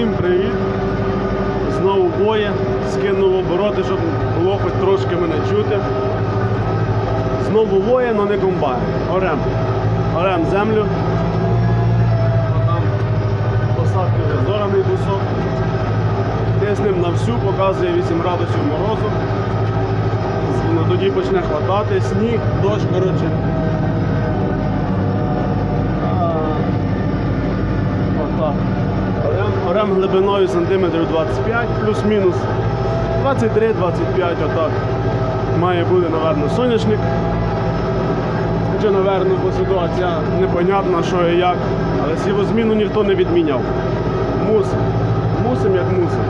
Всім привіт! Знову боє, скинув обороти, щоб було хоч трошки мене чути. Знову воє, але не комбайн. Орем. Орем землю. Отам посадки вже зораний кусок. Тиснем на всю, показує 8 градусів морозу. Ну, тоді почне хватати сніг, дощ, коротше. А, Отак. Орем глибиною сантиметрів 25, плюс-мінус 23-25, отак. Має бути, напевно, соняшник. Хоча, напевно, бо ситуація непонятна, що і як. Але сівозміну ніхто не відміняв. Мусим. Мусим як мусим.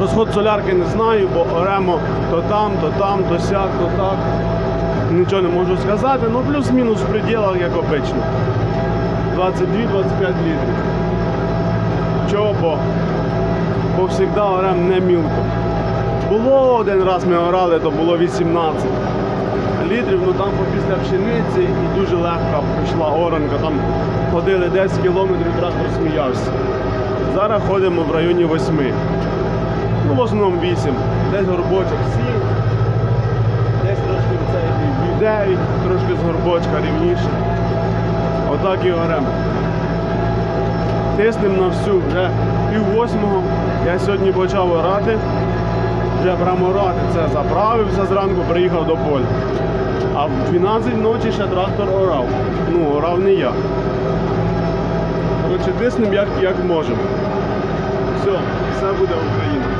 Розход солярки не знаю, бо оремо то там, то там, то сяк, то так. Нічого не можу сказати, ну плюс-мінус в пределах, як обично. 22-25 літрів. Чого? Бо, бо завжди орем не мілко. Було один раз ми орали, то було 18 літрів, ну там після пшениці і дуже легка прийшла оранка, там ходили 10 кілометрів, трактор сміявся. Зараз ходимо в районі 8. Ну, в основному 8. Десь горбочок 7, десь трошки в цей 9, трошки з горбочка рівніше. Отак і оремо. Тиснем на всю вже пів восьмого. Я сьогодні почав орати. Вже прямо орати це заправився зранку, приїхав до поля. А в 12 ночі ще трактор орав. Ну, орав не я. Коротше, тиснемо як, як можемо. Все, все буде Україна.